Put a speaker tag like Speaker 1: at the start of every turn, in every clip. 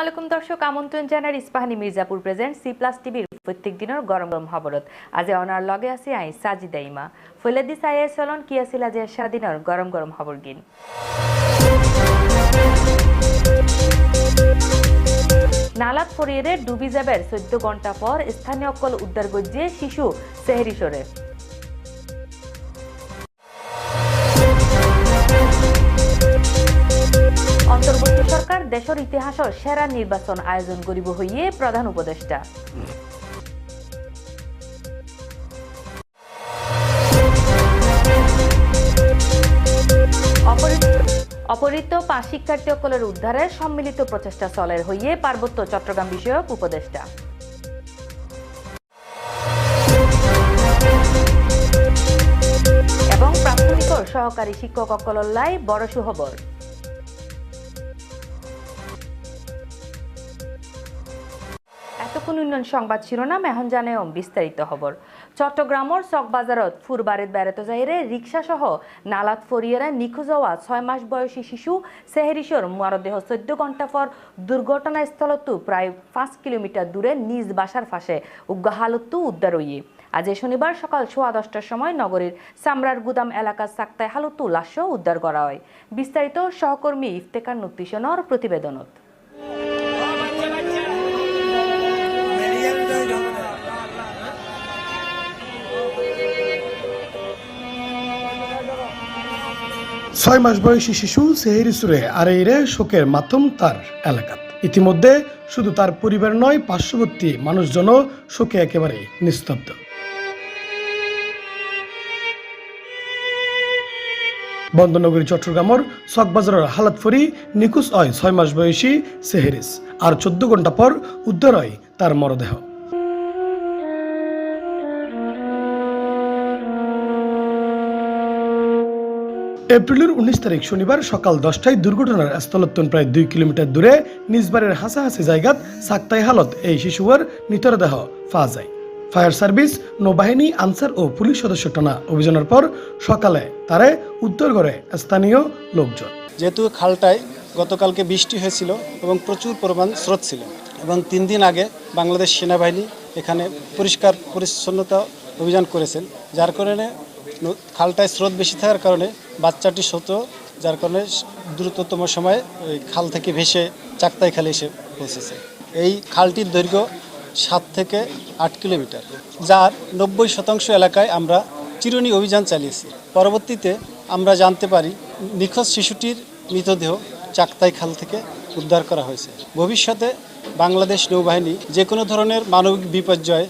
Speaker 1: আলাইকুম দর্শক আমন্ত্রণ জানার Ispahani Mirzapur present C plus টিভির প্রত্যেক দিনের গরম গরম খবরত আজি অনার লগে আছে আই সাজিদা ইমা আই চাই চলন কি আছিল আজি স্বাধীনের গরম গরম খবর গিন নালাত ফরিয়েরে ডুবি যাবের চোদ্দ ঘন্টা পর স্থানীয় কল উদ্ধার গজ্জে শিশু সেহরিশরে দেশের ইতিহাসের সেরা নির্বাচন আয়োজন করব হইয়ে প্রধান উপদেষ্টা অপহৃত পাঁচ শিক্ষার্থী সকলের উদ্ধারে সম্মিলিত প্রচেষ্টা চলের হইয়ে পার্বত্য চট্টগ্রাম বিষয়ক উপদেষ্টা এবং প্রাথমিক সহকারী শিক্ষক অকলল্লাই বড় সুহবর এখন উন্নয়ন সংবাদ শিরোনাম এখন জানেম বিস্তারিত খবর চট্টগ্রামের চকবাজারত ফুরবারেত বেড়াতে যাইরে রিক্সাসহ নালাত ফরিয়ারা নিখোঁজ হওয়া ছয় মাস বয়সী শিশু সেহেরিশর মরদেহ চোদ্দ ঘন্টা পর দুর্ঘটনাস্থলতো প্রায় পাঁচ কিলোমিটার দূরে নিজ বাসার ফাঁসে উগ্রহালতু উদ্ধার হইয়ে আজ শনিবার সকাল সোয়া দশটার সময় নগরীর সামরার গুদাম এলাকার সাক্তায় হালতু লাশ উদ্ধার করা হয় বিস্তারিত সহকর্মী ইফতেকার নুতিসনর প্রতিবেদনত
Speaker 2: ছয় মাস বয়সী শিশু সেহেরি সুরে আর রে শোকের মাতম তার এলাকাত ইতিমধ্যে শুধু তার পরিবার নয় পার্শ্ববর্তী মানুষজনও শোকে একেবারে নিস্তব্ধ বন্দনগরী চট্টগ্রামর সকবাজারের হালাতফরি নিখোঁজ হয় ছয় মাস বয়সী সেহেরিস আর চোদ্দ ঘন্টা পর উদ্ধার হয় তার মরদেহ এপ্রিলের উনিশ তারিখ শনিবার সকাল দশটায় দুর্ঘটনার স্থলত্বন প্রায় দুই কিলোমিটার দূরে নিজবারের হাসাহাসি জায়গাত সাক্তাই হালত এই শিশুয়ার মৃতদেহ পাওয়া যায় ফায়ার সার্ভিস নৌবাহিনী আনসার ও পুলিশ সদস্য টানা অভিযানের পর সকালে তারে উত্তর করে স্থানীয় লোকজন
Speaker 3: যেহেতু খালটায় গতকালকে বৃষ্টি হয়েছিল এবং প্রচুর পরিমাণ স্রোত ছিল এবং তিন দিন আগে বাংলাদেশ সেনাবাহিনী এখানে পরিষ্কার পরিচ্ছন্নতা অভিযান করেছেন যার কারণে খালটায় স্রোত বেশি থাকার কারণে বাচ্চাটি শত যার কারণে দ্রুততম সময়ে ওই খাল থেকে ভেসে চাকতাই খালে এসে পৌঁছেছে এই খালটির দৈর্ঘ্য সাত থেকে আট কিলোমিটার যার নব্বই শতাংশ এলাকায় আমরা চিরুনি অভিযান চালিয়েছি পরবর্তীতে আমরা জানতে পারি নিখোঁজ শিশুটির মৃতদেহ চাকতাই খাল থেকে উদ্ধার করা হয়েছে ভবিষ্যতে বাংলাদেশ নৌবাহিনী যে কোনো ধরনের মানবিক বিপর্যয়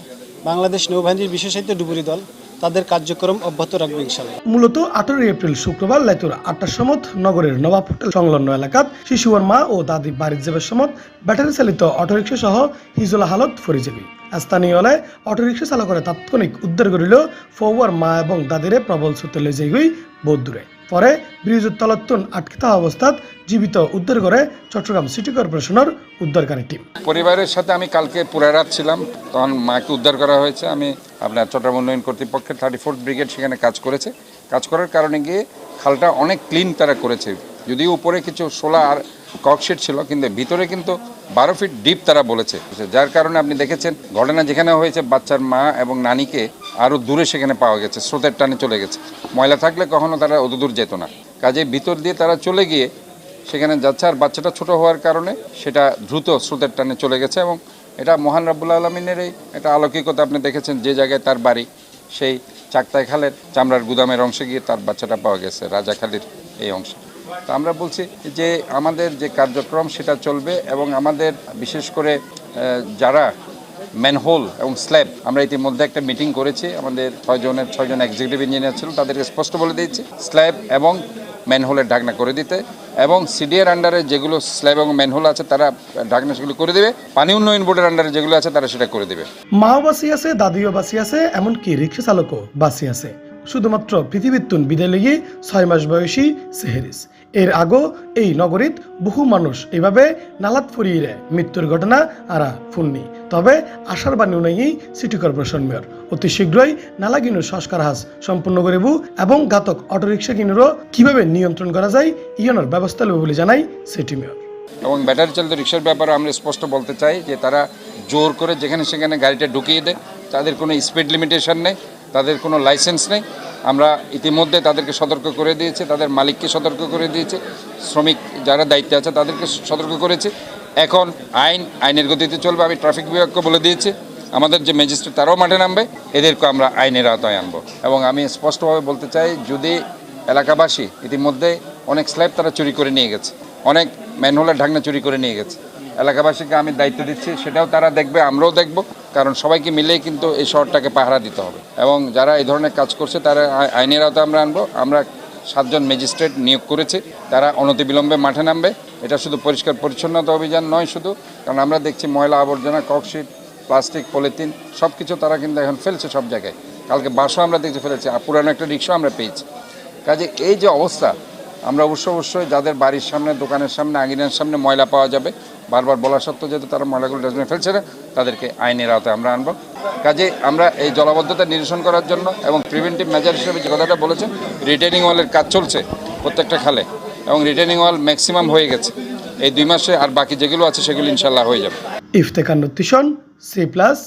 Speaker 3: বাংলাদেশ নৌবাহিনীর বিশেষায়িত ডুবুরি দল তাদের কার্যক্রম অব্যাহত রাখবে ইনশাল্লাহ
Speaker 2: মূলত আঠারোই এপ্রিল শুক্রবার লাইতুর আটটার সমত নগরের নবাব হোটেল সংলগ্ন এলাকাত শিশুয়ার মা ও দাদি বাড়ির যাবের সমত ব্যাটারি চালিত অটোরিকশা সহ হিজুলা হালত ফরিজেবি স্থানীয় এলাকায় অটোরিকশা চালকরা তাৎক্ষণিক উদ্ধার করিল ফৌয়ার মা এবং দাদিরে প্রবল সুতলে লই যাইগুই বহুত পরে ব্রিজুত্তলত আটকিতা অবস্থাত জীবিত উদ্ধার করে চট্টগ্রাম সিটি কর্পোরেশনের উদ্ধারকারী টিম
Speaker 4: পরিবারের সাথে আমি কালকে পুরা রাত ছিলাম তখন মাকে উদ্ধার করা হয়েছে আমি আপনার চট্টগ্রাম উন্নয়ন কর্তৃপক্ষের থার্টি ফোর্থ ব্রিগেড সেখানে কাজ করেছে কাজ করার কারণে গিয়ে খালটা অনেক ক্লিন তারা করেছে যদিও উপরে কিছু সোলা আর ককশিট ছিল কিন্তু ভিতরে কিন্তু বারো ফিট ডিপ তারা বলেছে যার কারণে আপনি দেখেছেন ঘটনা যেখানে হয়েছে বাচ্চার মা এবং নানিকে আরও দূরে সেখানে পাওয়া গেছে স্রোতের টানে চলে গেছে ময়লা থাকলে কখনো তারা অত দূর যেত না কাজে ভিতর দিয়ে তারা চলে গিয়ে সেখানে যাচ্ছে আর বাচ্চাটা ছোট হওয়ার কারণে সেটা দ্রুত স্রোতের টানে চলে গেছে এবং এটা মহান রাবুল আলমিনের এই এটা আলৌকিকতা আপনি দেখেছেন যে জায়গায় তার বাড়ি সেই চাকতায় খালের চামড়ার গুদামের অংশে গিয়ে তার বাচ্চাটা পাওয়া গেছে রাজাখালির এই অংশে তো আমরা বলছি যে আমাদের যে কার্যক্রম সেটা চলবে এবং আমাদের বিশেষ করে যারা ম্যানহোল এবং স্ল্যাব আমরা ইতিমধ্যে একটা মিটিং করেছি আমাদের ছয়জনের ছয়জন এক্সিকিউটিভ ইঞ্জিনিয়ার ছিল তাদেরকে স্পষ্ট বলে দিয়েছি স্ল্যাব এবং ম্যানহোলের ঢাকনা করে দিতে এবং সিডিএর আন্ডারে যেগুলো স্ল্যাব এবং ম্যানহোল আছে তারা ঢাকনা সেগুলো করে দেবে পানি উন্নয়ন বোর্ডের আন্ডারে যেগুলো আছে তারা সেটা করে দেবে
Speaker 2: মাও বাসি আছে দাদিও বাসি আছে এমনকি রিক্সা চালকও বাসি আছে শুধুমাত্র পৃথিবীত্তুন বিদায় লেগে ছয় মাস বয়সী সেহেরিস এর আগো এই নগরীত বহু মানুষ এভাবে নালাত ফুরিয়ে মৃত্যুর ঘটনা আরা ফুননি তবে আশার বাণী অনুযায়ী সিটি কর্পোরেশন মেয়র অতি শীঘ্রই নালাগিনুর সংস্কার হাস সম্পূর্ণ করিব এবং ঘাতক অটোরিক্সা কিনুরও কিভাবে নিয়ন্ত্রণ করা যায় ইয়নের ব্যবস্থা নেবে বলে জানাই সিটি মেয়র
Speaker 4: এবং ব্যাটারি চালিত রিক্সার ব্যাপারে আমরা স্পষ্ট বলতে চাই যে তারা জোর করে যেখানে সেখানে গাড়িটা ঢুকিয়ে দেয় তাদের কোনো স্পিড লিমিটেশন নেই তাদের কোনো লাইসেন্স নেই আমরা ইতিমধ্যে তাদেরকে সতর্ক করে দিয়েছে তাদের মালিককে সতর্ক করে দিয়েছে শ্রমিক যারা দায়িত্বে আছে তাদেরকে সতর্ক করেছে এখন আইন আইনের গতিতে চলবে আমি ট্রাফিক বিভাগকে বলে দিয়েছি আমাদের যে ম্যাজিস্ট্রেট তারাও মাঠে নামবে এদেরকে আমরা আইনের আওতায় আনব এবং আমি স্পষ্টভাবে বলতে চাই যদি এলাকাবাসী ইতিমধ্যে অনেক স্ল্যাব তারা চুরি করে নিয়ে গেছে অনেক ম্যানহোলার ঢাকনা চুরি করে নিয়ে গেছে এলাকাবাসীকে আমি দায়িত্ব দিচ্ছি সেটাও তারা দেখবে আমরাও দেখব কারণ সবাইকে মিলেই কিন্তু এই শহরটাকে পাহারা দিতে হবে এবং যারা এই ধরনের কাজ করছে তারা আইনের আওতা আমরা আনবো আমরা সাতজন ম্যাজিস্ট্রেট নিয়োগ করেছি তারা অনতিবিলম্বে মাঠে নামবে এটা শুধু পরিষ্কার পরিচ্ছন্নতা অভিযান নয় শুধু কারণ আমরা দেখছি ময়লা আবর্জনা ককশিট প্লাস্টিক পলিথিন সব কিছু তারা কিন্তু এখন ফেলছে সব জায়গায় কালকে বাসও আমরা দেখতে ফেলেছি পুরানো একটা রিক্সা আমরা পেয়েছি কাজে এই যে অবস্থা আমরা অবশ্য অবশ্যই যাদের বাড়ির সামনে দোকানের সামনে আঙিনের সামনে ময়লা পাওয়া যাবে বারবার বলা সত্ত্বেও যেহেতু তারা ময়লাগুলো ডাস্টবিনে ফেলছে না তাদেরকে আইনের আওতায় আমরা আনবো কাজে আমরা এই জলাবদ্ধতা নিরসন করার জন্য এবং প্রিভেন্টিভ মেজার হিসেবে যে কথাটা বলেছে রিটেনিং ওয়ালের কাজ চলছে প্রত্যেকটা খালে এবং রিটেনিং ওয়াল ম্যাক্সিমাম হয়ে গেছে এই দুই মাসে আর বাকি যেগুলো আছে সেগুলো ইনশাল্লাহ হয়ে যাবে
Speaker 2: ইফতেখান সি প্লাস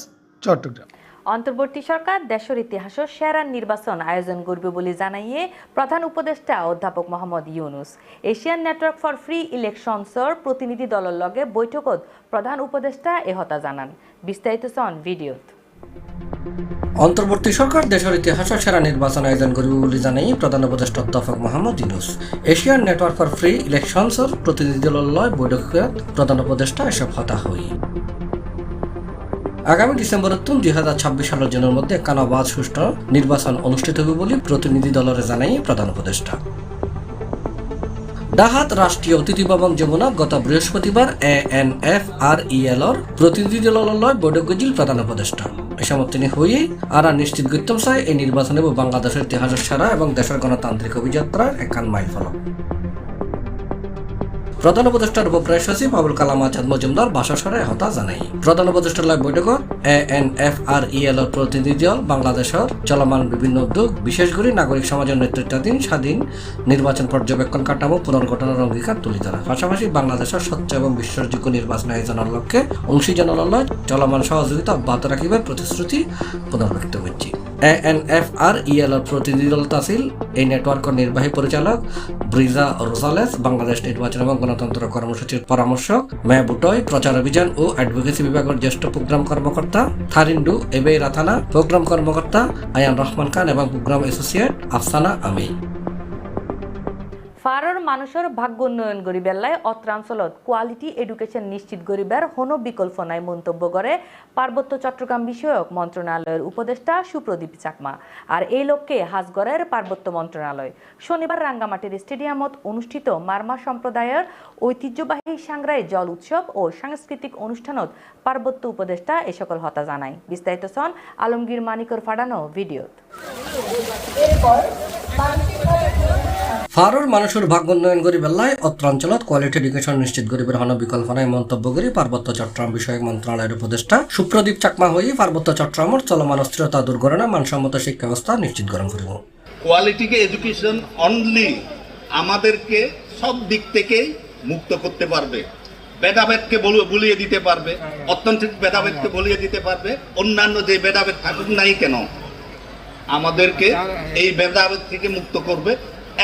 Speaker 2: চট্টগ্রাম
Speaker 1: অন্তর্বর্তী সরকার দেশের ইতিহাসও সেরা নির্বাচন আয়োজন করবে বলে জানাইয়ে প্রধান উপদেষ্টা অধ্যাপক Mohammad Yunus Asian network for free ইলেকশনসর প্রতিনিধি দলের লগে বৈঠকত প্রধান উপদেষ্টা এহতা জানান বিস্তারিত সন ভিডিওত অন্তর্বর্তী সরকার দেশের ইতিহাসের সেরা নির্বাচন আয়োজন করবে বলে জানাই প্রধান উপদেষ্টা অধ্যাপক Mohammad Yunus Asian network for free ইলেকশনসর প্রতিনিধি দলের লয় বৈঠকে প্রধান উপদেষ্টা এসব হতা হয় আগামী ডিসেম্বর তুম দুই হাজার ছাব্বিশ সালের জনের মধ্যে কানাবাজ সুষ্ঠু নির্বাচন অনুষ্ঠিত হবে বলে প্রতিনিধি দলের জানাই প্রধান উপদেষ্টা ডাহাত রাষ্ট্রীয় অতিথি ভবন যমুনা গত বৃহস্পতিবার এ এন এফ আর ইএলর প্রতিনিধি দলয় বৈঠক গজিল প্রধান উপদেষ্টা এ সময় তিনি হয়ে আর নিশ্চিত গুত্তম সায় এই নির্বাচনে বাংলাদেশের ইতিহাসের সেরা এবং দেশের গণতান্ত্রিক অভিযাত্রার একান মাইল ফলক প্রধান উপদেষ্টার উপপ্রায় সচিব আবুল কালাম আজাদ মজুমদার বাসাসরে হতা জানাই প্রধান উপদেষ্টার লাইভ বৈঠক এ এন এফ আর ই এল প্রতিনিধি দল বাংলাদেশের চলমান বিভিন্ন উদ্যোগ বিশেষ করে নাগরিক সমাজের নেতৃত্বাধীন স্বাধীন নির্বাচন পর্যবেক্ষণ কাঠামো পুনর্গঠনের অঙ্গীকার তুলে ধরা পাশাপাশি বাংলাদেশের স্বচ্ছ এবং বিশ্বাসযোগ্য নির্বাচন আয়োজনের লক্ষ্যে অংশীজনলায় চলমান সহযোগিতা অব্যাহত রাখিবার প্রতিশ্রুতি পুনর্ব্যক্ত করছি E এএনএফআর ইএল প্রতিনিধি দল আছিল এই নেটওয়ার্কের নির্বাহী পরিচালক ব্রিজা রোসালেস বাংলাদেশ নির্বাচন এবং গণতন্ত্র কর্মসূচির পরামর্শক মেহবুটয় প্রচার অভিযান ও অ্যাডভোকেসি বিভাগের জ্যেষ্ঠ প্রোগ্রাম কর্মকর্তা থারিন্ডু এবেই রাথানা প্রোগ্রাম কর্মকর্তা আয়ান রহমান খান এবং প্রোগ্রাম অ্যাসোসিয়েট আফসানা আমি ফারর মানুষের ভাগ্য উন্নয়ন লাই অত্রাঞ্চলত কোয়ালিটি এডুকেশন নিশ্চিত গরিবের হন বিকল্প নাই মন্তব্য করে পার্বত্য চট্টগ্রাম বিষয়ক মন্ত্রণালয়ের উপদেষ্টা সুপ্রদীপ চাকমা আর এই লক্ষ্যে হাজগড়ের পার্বত্য মন্ত্রণালয় শনিবার রাঙ্গামাটির স্টেডিয়ামত অনুষ্ঠিত মার্মা সম্প্রদায়ের ঐতিহ্যবাহী সাংরায় জল উৎসব ও সাংস্কৃতিক অনুষ্ঠানত পার্বত্য উপদেষ্টা এ সকল হতা জানায় বিস্তারিত সন আলমগীর মানিকর ফাডানো ভিডিওত ফারুর মানুষের ভাগ্য উন্নয়ন করি বেলায় অত্রাঞ্চলত কোয়ালিটি এডুকেশন নিশ্চিত গরিবের হন বিকল্পনায় মন্তব্য করি পার্বত্য চট্টগ্রাম বিষয়ক মন্ত্রণালয়ের উপদেষ্টা সুপ্রদীপ চাকমা হয়ে পার্বত্য চট্টগ্রামের চলমান অস্থিরতা দূর করে মানসম্মত শিক্ষা ব্যবস্থা নিশ্চিত গরম করব
Speaker 5: কোয়ালিটিকে এডুকেশন অনলি আমাদেরকে সব দিক থেকেই মুক্ত করতে পারবে ভেদাভেদকে বলিয়ে দিতে পারবে অর্থনৈতিক ভেদাভেদকে বলিয়ে দিতে পারবে অন্যান্য যে ভেদাভেদ থাকুক নাই কেন আমাদেরকে এই ভেদাভেদ থেকে মুক্ত করবে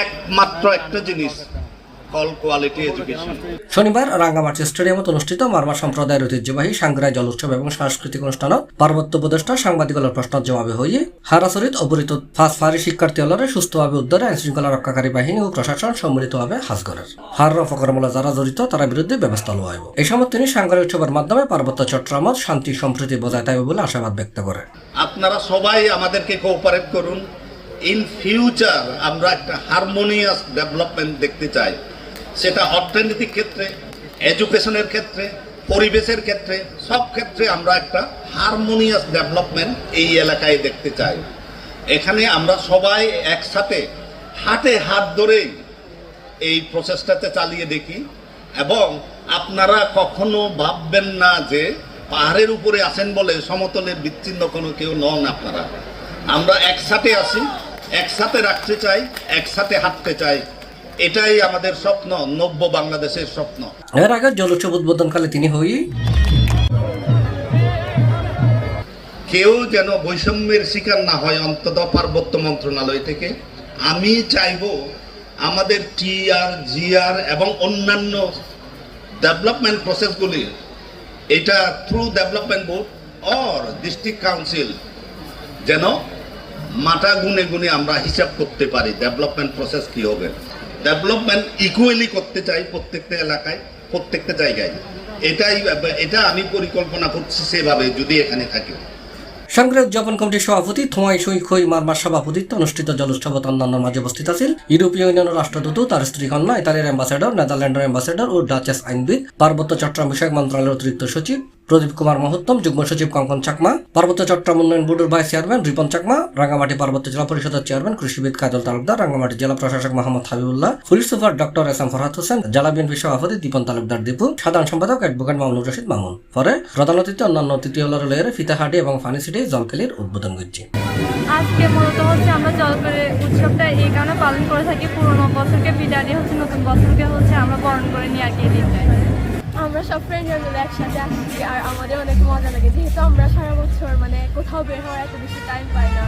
Speaker 5: একমাত্র একটা জিনিস
Speaker 1: শনিবার রাঙ্গামাটি স্টেডিয়ামত অনুষ্ঠিত মারমা সম্প্রদায়ের ঐতিহ্যবাহী সাংগ্রাই উৎসব এবং সাংস্কৃতিক অনুষ্ঠান পার্বত্য উপদেষ্টা সাংবাদিকলার প্রশ্ন জবাবে হইয়ে হারাচরিত অবরিত ফাঁসফারি শিক্ষার্থী অলরে সুস্থভাবে উদ্ধারে আইন শৃঙ্খলা রক্ষাকারী বাহিনী ও প্রশাসন সম্মিলিতভাবে হাস করেন হার অপকর্মলা যারা জড়িত তারা বিরুদ্ধে ব্যবস্থা লওয়া হইব এই সময় তিনি সাংগ্রাই উৎসবের মাধ্যমে পার্বত্য চট্টগ্রামত শান্তি সম্প্রীতি বজায় থাকবে বলে আশাবাদ ব্যক্ত করেন
Speaker 6: আপনারা সবাই আমাদেরকে কোঅপারেট করুন ইন ফিউচার আমরা একটা হারমোনিয়াস ডেভেলপমেন্ট দেখতে চাই সেটা অর্থনৈতিক ক্ষেত্রে এডুকেশনের ক্ষেত্রে পরিবেশের ক্ষেত্রে সব ক্ষেত্রে আমরা একটা হারমোনিয়াস ডেভেলপমেন্ট এই এলাকায় দেখতে চাই এখানে আমরা সবাই একসাথে হাতে হাত ধরেই এই প্রচেষ্টাতে চালিয়ে দেখি এবং আপনারা কখনো ভাববেন না যে পাহাড়ের উপরে আসেন বলে সমতলের বিচ্ছিন্ন কোনো কেউ নন আপনারা আমরা একসাথে আসি একসাথে রাখতে চাই একসাথে হাঁটতে চাই এটাই আমাদের স্বপ্ন নব্য বাংলাদেশের স্বপ্ন
Speaker 1: এর আগে জলোৎসব উদ্বোধনকালে তিনি হই
Speaker 6: কেউ যেন বৈষম্যের শিকার না হয় অন্তত পার্বত্য মন্ত্রণালয় থেকে আমি চাইব আমাদের টিআর জিআর এবং অন্যান্য ডেভেলপমেন্ট প্রসেসগুলি এটা through development board or district council যেন মাটা গুনে গুনে আমরা হিসাব করতে পারি ডেভেলপমেন্ট প্রসেস কি হবে ডেভেলপমেন্ট ইকুয়ালি করতে চাই প্রত্যেকটা এলাকায় প্রত্যেকটা জায়গায় এটাই এটা আমি পরিকল্পনা করছি সেভাবে যদি এখানে থাকি
Speaker 1: সংগ্রহ উদযাপন কমিটির সভাপতি থোমাই সৈখই মারমার সভাপতিত্বে অনুষ্ঠিত জলোৎসবত অন্যান্য মাঝে উপস্থিত আছেন ইউরোপীয় ইউনিয়নের রাষ্ট্রদূত তার স্ত্রী কন্যা ইতালির অ্যাম্বাসেডর নেদারল্যান্ডের অ্যাম্বাসেডর ও ডাচেস আইনবিদ পার্বত্য চট্টগ্রাম বিষয়ক মন্ত্রণালয়ের অতিরিক্ত সচিব প্রদীপ কুমার মহত্তম যুগ্ম সচিব কঙ্কন চাকমা পার্বত্য চট্টগ্রাম উন্নয়ন বোর্ডের ভাইস চেয়ারম্যান রিপন চাকমা রাঙ্গামাটি পার্বত্য জেলা পরিষদের চেয়ারম্যান কৃষিবিদ কাজল তালুকদার রাঙ্গামাটি জেলা প্রশাসক Mohammad Habibullah police super doctor S M Farhad Hossain জেলা বিএনপি সভাপতি দীপন তালুকদার দীপু সাধারণ সম্পাদক অ্যাডভোকেট মামুন রশিদ মামুন পরে প্রধান অতিথি অন্যান্য অতিথি হলের লেয়ারে ফিতাহাটি এবং ফানি সিটি জলকেলির উদ্বোধন করছে
Speaker 7: আজকে মূলত হচ্ছে আমরা জলকেলি উৎসবটা এই কারণে পালন করে থাকি পুরোনো বছরকে বিদায় দিয়ে হচ্ছে নতুন বছরকে হচ্ছে আমরা বরণ করে নিয়ে আগিয়ে দিতে আমরা সব ফ্রেন্ডরা মিলে একসাথে আসছি আর আমাদের অনেক মজা লাগে যেহেতু আমরা সারা বছর মানে কোথাও বের হওয়ার এত বেশি টাইম পাই না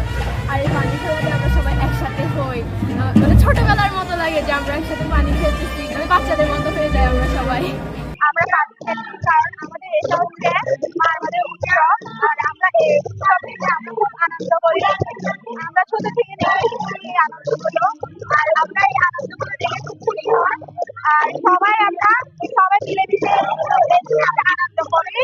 Speaker 7: আর এই পানি খেলাতে আমরা সবাই একসাথে হই মানে ছোটবেলার মতো লাগে যে আমরা একসাথে পানি খেলতেছি মানে বাচ্চাদের মতো হয়ে যায় আমরা সবাই
Speaker 8: আমরা কারণ আমাদের উৎসব আর আমরা এই উৎসবটিতে আমরা খুব আনন্দ করি আমরা ছোট থেকে দেখেছি এই আর আমরা এই আনন্দগুলো দেখে খুব আর সবাই আমরা সবাই মিলেমিশে আনন্দ করি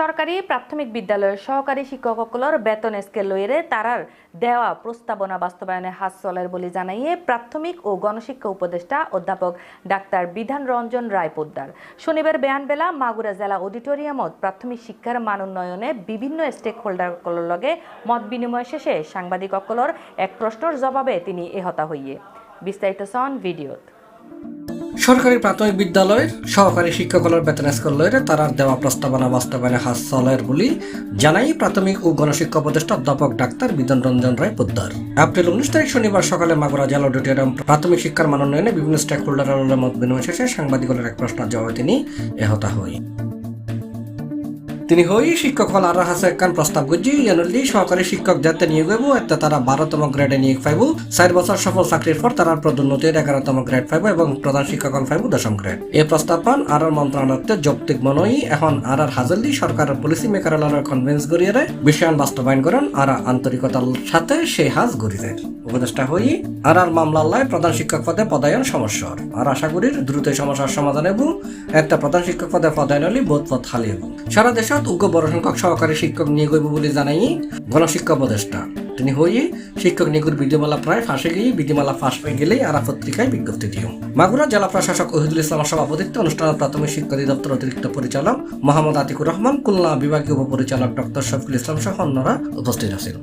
Speaker 1: সরকারি প্রাথমিক বিদ্যালয়ের সহকারী শিক্ষকসকলৰ বেতন স্কেল স্কেললৈৰে তারার দেওয়া প্রস্তাবনা বাস্তবায়নে হাত চলার বলে জানাইয়ে প্রাথমিক ও গণশিক্ষা উপদেষ্টা অধ্যাপক ডাক্তার বিধান রঞ্জন রায় পোদ্দার শনিবার বেয়ানবেলা মাগুরা জেলা অডিটোরিয়ামত প্রাথমিক শিক্ষার মান উন্নয়নে বিভিন্ন স্টেক হোল্ডারসকলৰ লগে মত বিনিময় শেষে সাংবাদিকসকলৰ এক প্ৰশ্নৰ জবাবে তিনি এহতা হইয়ে বিস্তারিত সন ভিডিওত সরকারি প্রাথমিক বিদ্যালয়ের সহকারী শিক্ষক হলার বেতন স্কেল লয়ের তারার দেওয়া প্রস্তাবনা বাস্তবায়নে হাত চলের বলে জানাই প্রাথমিক ও গণশিক্ষা উপদেষ্টা অধ্যাপক ডাক্তার বিধান রঞ্জন রায় পোদ্দার এপ্রিল উনিশ তারিখ শনিবার সকালে মাগুরা জেলা অডিটোরিয়াম প্রাথমিক শিক্ষার মানোন্নয়নে বিভিন্ন স্টেক হোল্ডার মত বিনিময় শেষে সাংবাদিকদের এক প্রশ্নের জবাবে তিনি এহতা হয় তিনি হই শিক্ষক হল আর হাসে একখান প্রস্তাব গুজি ইয়ানুল্লি সহকারী শিক্ষক যাতে নিয়ে হইব এতে তারা বারোতম গ্রেডে নিয়ে পাইব চার বছর সফল চাকরির পর তারা পদোন্নতির এগারোতম গ্রেড পাইব এবং প্রধান শিক্ষক হল পাইব দশম গ্রেড এই প্রস্তাব পান আর আর মন্ত্রণালয়তে যৌক্তিক মনই এখন আর আর হাজাল্লি সরকার পলিসি মেকার মেকারালয়ের কনভেন্স গড়িয়ে বিষয়ন বাস্তবায়ন করেন আর আন্তরিকতার সাথে সেই হাজ গড়িয়ে উপদেষ্টা হই আর আর মামলার মামলাল্লায় প্রধান শিক্ষক পদে পদায়ন সমস্যার আর আশা করি দ্রুত সমস্যার সমাধান এবং একটা প্রধান শিক্ষক পদে পদায়ন হলে বোধ পথ হালিয়ে সারা দেশে উগ্র বড় সংখ্যক সহকারী শিক্ষক নিয়োগ হইব বলে জানাই গণশিক্ষা উপদেষ্টা তিনি হয়ে শিক্ষক নিয়োগের বিধিমালা প্রায় ফাঁসে গিয়ে বিধিমালা ফাঁস হয়ে গেলে আরা পত্রিকায় বিজ্ঞপ্তি দিও মাগুরা জেলা প্রশাসক ওহিদুল ইসলামের সভাপতিত্বে অনুষ্ঠানের প্রাথমিক শিক্ষা অধিদপ্তর অতিরিক্ত পরিচালক মোহাম্মদ আতিকুর রহমান খুলনা বিভাগীয় উপপরিচালক ডক্টর শফিকুল ইসলাম সহ অন্যরা উপস্থিত আছেন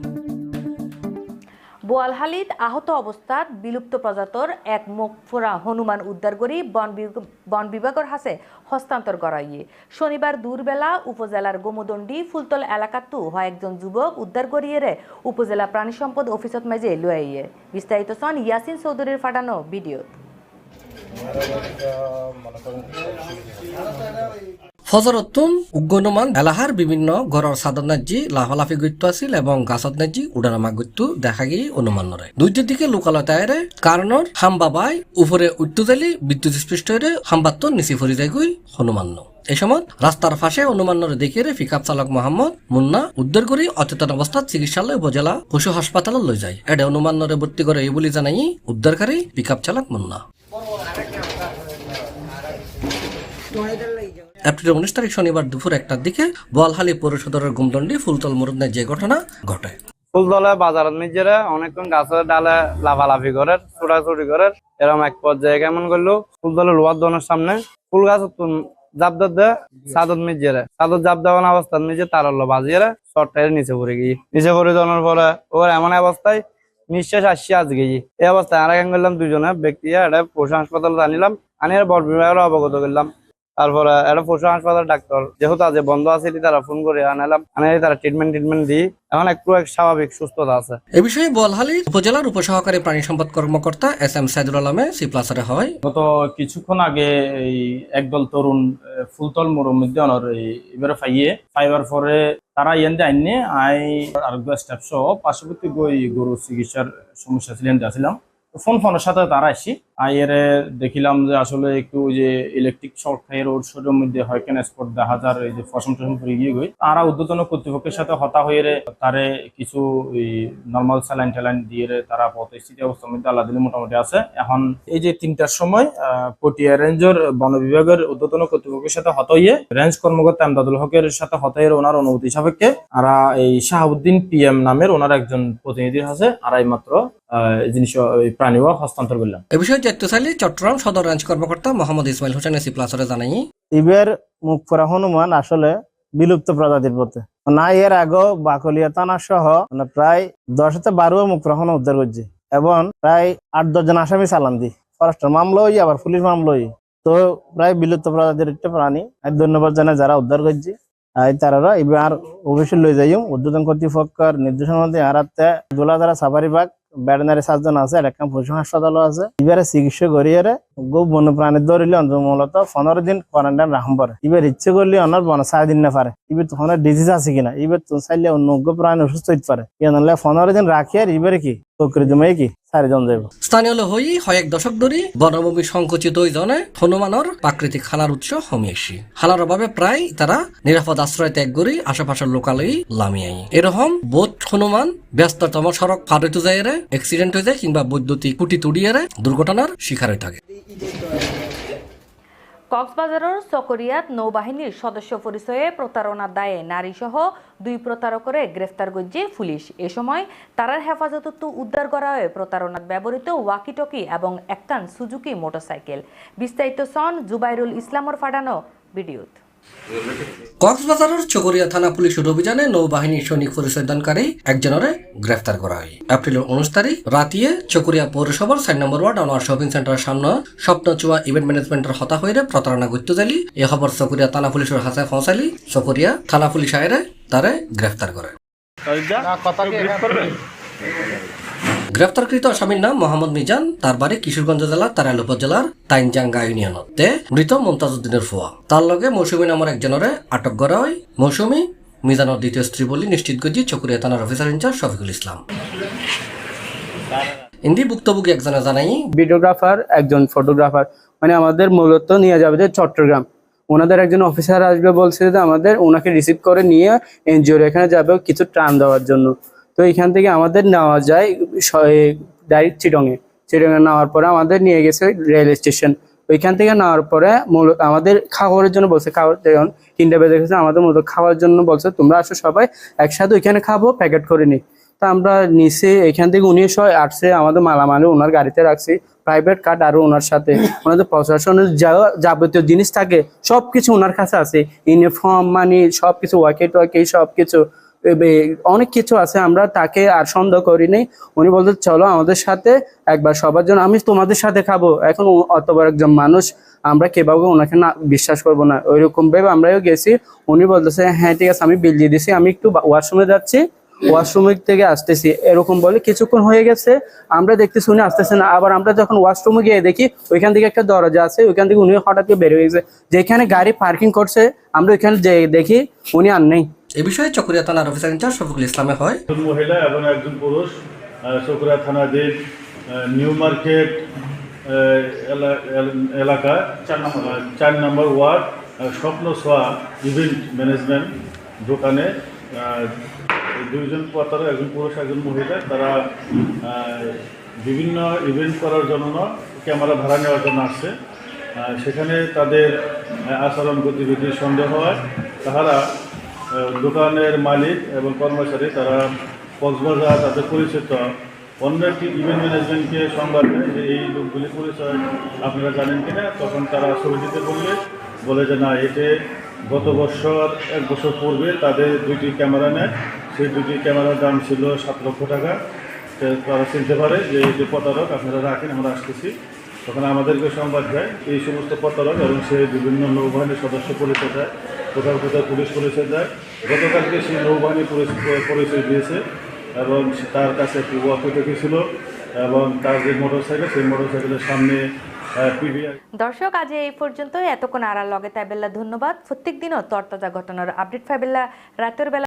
Speaker 1: বোয়ালহালিত আহত অবস্থাত বিলুপ্ত প্রজাতর এক ফোরা হনুমান উদ্ধার করি বন বিভাগের হাতে হস্তান্তর করাইয়ে শনিবার দূরবেলা উপজেলার গোমদণ্ডি ফুলতল এলাকাতু হয় একজন যুবক উদ্ধার করিয়ে রে উপজেলা প্রাণী সম্পদ অফিসত মাঝে লইয়ে বিস্তারিত সন ইয়াসিন চৌধুরীর ফাটানো ভিডিও হজরত তুম উগ্গনমান এলাহার বিভিন্ন ঘরের সাদত নাজি লাফালাফি গুত্য আছিল এবং গাছত নাজি উডানামা গুত্য দেখা গিয়ে অনুমান নরে দুইটি দিকে লোকালতায়রে কারণ হাম্বাবাই উপরে উত্তুজালি বিদ্যুৎ স্পৃষ্ট হয়ে হাম্বাত্ত নিচে ফরি যায় গুই হনুমান্য এই সময় রাস্তার ফাঁসে দেখে রে পিকআপ চালক মোহাম্মদ মুন্না উদ্ধার করে অচেতন অবস্থা চিকিৎসালয় উপজেলা পশু হাসপাতালে লই যায় এটা অনুমান্যরে ভর্তি করে এই বলে জানাই উদ্ধারকারী পিকআপ চালক মুন্না এপ্রিলের উনিশ তারিখ শনিবার দুপুর একটার দিকে বোয়ালহালি পৌরসদরের গুমদণ্ডি ফুলতল মরুদনে যে ঘটনা ঘটে
Speaker 9: ফুলতলে বাজারের নিজেরা অনেকক্ষণ গাছের ডালে লাফালাফি করে ছোটাছুটি করে এরকম এক পর্যায়ে কেমন করলো ফুলতলে লোহার দোনের সামনে ফুল গাছ জাবদার দে সাদত মিজিয়ারে সাদত জাব দেওয়ান অবস্থার নিজে তার হলো বাজিয়ারে শর্টের নিচে পড়ে গিয়ে নিচে পড়ে যাওয়ার পরে ওর এমন অবস্থায় নিঃশ্বাস আসছি আজ গেছি এই অবস্থায় আর কেন করলাম দুজনে ব্যক্তি এটা পশু হাসপাতালে আনিলাম আনি বড় বিভাগের অবগত করলাম তারপরে একটা পশু হাসপাতাল ডাক্তার যেহেতু আজ বন্ধ আছে তারা ফোন করে আনালাম আনে তারা ট্রিটমেন্ট ট্রিটমেন্ট দিই এখন একটু এক স্বাভাবিক সুস্থতা আছে
Speaker 1: এ বিষয়ে বলহালি উপজেলার উপসহকারী প্রাণী সম্পদ কর্মকর্তা এস এম সাইদুল আলমে সি প্লাসারে হয়
Speaker 10: গত কিছুক্ষণ আগে এই একদল তরুণ ফুলতল মরুম উদ্যানের এবারে ফাইয়ে ফাইবার পরে তারা ইয়ান্দে আইনে আই আরোগ্য স্টাফ সহ পার্শ্ববর্তী গরু চিকিৎসার সমস্যা ছিলেন যাছিলাম ফোন ফোনের সাথে তারা আসি আইয়ের দেখিলাম যে আসলে একটু যে ইলেকট্রিক শর্ট খাইয়ের ওর শরীরের মধ্যে হয় কেন স্পট দেখা এই যে ফসম টসম গিয়ে গই তারা উদ্বোধন কর্তৃপক্ষের সাথে হতা হয়ে তারে কিছু নর্মাল স্যালাইন ট্যালাইন দিয়ে তারা প্রতিষ্ঠিত অবস্থার মধ্যে আল্লাহ দিলে মোটামুটি আছে এখন এই যে তিনটার সময় পটিয়া রেঞ্জের বন বিভাগের উদ্বোধন কর্তৃপক্ষের সাথে হত হয়ে রেঞ্জ কর্মকর্তা আমদাদুল হকের সাথে হত হয়ে ওনার অনুমতি সাপেক্ষে আর এই শাহাবুদ্দিন পিএম নামের ওনার একজন প্রতিনিধির আছে আড়াই মাত্র জিনিস প্রাণীও হস্তান্তর করলাম
Speaker 1: এ বিষয়ে দায়িত্বশালী চট্টগ্রাম সদর রেঞ্জ কর্মকর্তা মোহাম্মদ ইসমাইল হোসেন এসি প্লাসরে জানাই
Speaker 11: ইবের মুখ পড়া হনুমান আসলে বিলুপ্ত প্রজাতির পথে না এর আগেও বাকলিয়া থানা সহ মানে প্রায় দশ হাতে বারো মুখ প্রহণ উদ্ধার করছে এবং প্রায় আট দশজন আসামি চালান দি ফরেস্টার মামলাই আবার পুলিশ মামলাই তো প্রায় বিলুপ্ত প্রজাতির একটা প্রাণী ধন্যবাদ জানাই যারা উদ্ধার করছে করছি তারা এবার অফিসে লই যাই উদ্বোধন কর্তৃপক্ষের নির্দেশনা দিয়ে আরাতে দোলা যারা সাফারি বাঘ ব্যাটেনারি সার্জন আছে একটা পশু হাসপাতালও আছে এবারে চিকিৎসা করিয়ে বন্য প্রাণী ধরিলে মূলত পনেরো দিন কোয়ারেন্টাইন রাখুন এবার ইচ্ছে করলে অনার বন দিন না পারে এবার তখন ডিজিজ আছে কিনা এবার তো চাইলে অন্য প্রাণী অসুস্থ হইতে পারে নাহলে পনেরো দিন রাখি আর এবারে কি যাব
Speaker 1: স্থানীয় দশক সংকুচিত জনে প্রাকৃতিক হালার উৎস হমিয়েছি হালার অভাবে প্রায় তারা নিরাপদ আশ্রয় ত্যাগ করে আশেপাশের লোকালয় লামিয়াই এরকম বোধ হনুমান ব্যস্ততম সড়ক ফাটে যায় এক্সিডেন্ট হয়ে যায় কিংবা বৈদ্যুতিক কুটি তুড়িয়ে দুর্ঘটনার শিকার হয়ে থাকে কক্সবাজারের সকরিয়াত নৌবাহিনীর সদস্য পরিচয়ে প্রতারণার দায়ে নারীসহ দুই প্রতারকরে গ্রেফতার করছে পুলিশ এ সময় তারার হেফাজতত্ব উদ্ধার করা হয় প্রতারণার ব্যবহৃত ওয়াকিটকি এবং একটান সুজুকি মোটরসাইকেল বিস্তারিত সন জুবাইরুল ইসলামর ফাটানো ভিডিওত কক্সবাজারের চকরিয়া থানা পুলিশের অভিযানে নৌবাহিনী সৈনিক পরিচয়দানকারী একজনের গ্রেফতার করা হয় এপ্রিলের উনিশ তারিখ রাতে চকরিয়া পৌরসভার সাত নম্বর ওয়ার্ড অনার শপিং সেন্টারের সামনে চুয়া ইভেন্ট ম্যানেজমেন্টের হতা হয়ে প্রতারণা গুত্য জালি এ খবর চকরিয়া থানা পুলিশের হাসায় ফসালি চকরিয়া থানা পুলিশ আয়েরে তারে গ্রেফতার করে গ্রেফতারকৃত আসামির নাম মোহাম্মদ মিজান তার বাড়ি কিশোরগঞ্জ জেলা তারাইল জেলার তাইনজাঙ্গা ইউনিয়নতে মৃত উদ্দিনের ফুয়া তার লগে মৌসুমী নামের একজনের আটক করা হয় মৌসুমী মিজানের দ্বিতীয় স্ত্রী বলি নিশ্চিত গজি চকুরিয়া থানার অফিসার ইনচার্জ শফিকুল ইসলাম হিন্দি ভুক্তভোগী একজনে জানাই
Speaker 12: ভিডিওগ্রাফার একজন ফটোগ্রাফার মানে আমাদের মূলত নিয়ে যাবে যে চট্টগ্রাম ওনাদের একজন অফিসার আসবে বলছে যে আমাদের ওনাকে রিসিভ করে নিয়ে এনজিওর এখানে যাবে কিছু ট্রান দেওয়ার জন্য তো এখান থেকে আমাদের নেওয়া যায় ডাইরেক্ট চিটংয়ে চিটংয়ে নেওয়ার পরে আমাদের নিয়ে গেছে রেল স্টেশন ওইখান থেকে নেওয়ার পরে মূলত আমাদের খাবারের জন্য বলছে খাওয়ার যেমন তিনটা বেজে গেছে আমাদের মূলত খাওয়ার জন্য বলছে তোমরা আসো সবাই একসাথে ওইখানে খাবো প্যাকেট করে নিই তো আমরা নিচে এখান থেকে উনিশশো আটশে আমাদের মালামালে ওনার গাড়িতে রাখছি প্রাইভেট কার্ড আরও ওনার সাথে ওনাদের প্রশাসনের যা যাবতীয় জিনিস থাকে সব কিছু ওনার কাছে আছে ইউনিফর্ম মানি সব কিছু ওয়াকে টোয়াকে সব কিছু অনেক কিছু আছে আমরা তাকে আর সন্দেহ করিনি উনি বলতে চলো আমাদের সাথে একবার সবার জন্য আমি তোমাদের সাথে খাবো এখন অত বড় একজন মানুষ আমরা কেভাবে ওনাকে না বিশ্বাস করবো না ওইরকম ভাবে আমরাও গেছি উনি বলতেছে হ্যাঁ ঠিক আছে আমি বিল দিয়ে দিছি আমি একটু ওয়াশরুমে যাচ্ছি ওয়াশরুম থেকে আসতেছি এরকম বলে কিছুক্ষণ হয়ে গেছে আমরা দেখতে শুনে আসতেছে না আবার আমরা যখন ওয়াশরুমে গিয়ে দেখি ওইখান থেকে একটা দরজা আছে ওইখান থেকে উনি হঠাৎ করে বের হয়ে গেছে যেখানে গাড়ি পার্কিং করছে আমরা ওইখানে দেখি উনি আর নেই
Speaker 1: এ বিষয়ে চকরিয়া থানার অফিসার ইনচার্জ শফিকুল ইসলামে হয়
Speaker 13: মহিলা এবং একজন পুরুষ চকরিয়া থানাধীন নিউ মার্কেট এলাকা চার নম্বর ওয়ার্ড স্বপ্ন সোয়া ইভেন্ট ম্যানেজমেন্ট দোকানে দুইজন তারা একজন পুরুষ একজন মহিলা তারা বিভিন্ন ইভেন্ট করার জন্য ক্যামেরা ভাড়া নেওয়ার জন্য আসছে সেখানে তাদের আচরণ গতিবিধি সন্দেহ হয় তাহারা দোকানের মালিক এবং কর্মচারী তারা কক্সবাজার তাদের পরিচিত অন্য একটি ইভেন্ট ম্যানেজমেন্টকে সংবাদ দেয় যে এই লোকগুলি পরিচয় আপনারা জানেন কিনা তখন তারা ছবি দিতে বললে বলে যে না এতে গত বছর এক বছর পূর্বে তাদের দুইটি ক্যামেরা নেয় সেই দুটি ক্যামেরার দাম ছিল সাত লক্ষ টাকা তারা চিনতে পারে যে এই যে প্রতারক আপনারা রাখেন আমরা আসতেছি তখন আমাদেরকে সংবাদ দেয় এই সমস্ত প্রতারক এবং সে বিভিন্ন নৌবাহিনীর সদস্য পরিচয় দেয় কোথাও কোথাও পুলিশ পরিচয় দেয় গতকালকে সেই নৌবাহিনী পরিচয় দিয়েছে এবং তার কাছে একটি ওয়াকিটকি ছিল এবং তার যে মোটরসাইকেল সেই মোটরসাইকেলের সামনে
Speaker 1: দর্শক আজ এই পর্যন্ত এতক্ষণ আড়াল লগে তাই বেলা ধন্যবাদ প্রত্যেক দিনও তরতাজা ঘটনার আপডেট ফাইবেলা রাতের বেলা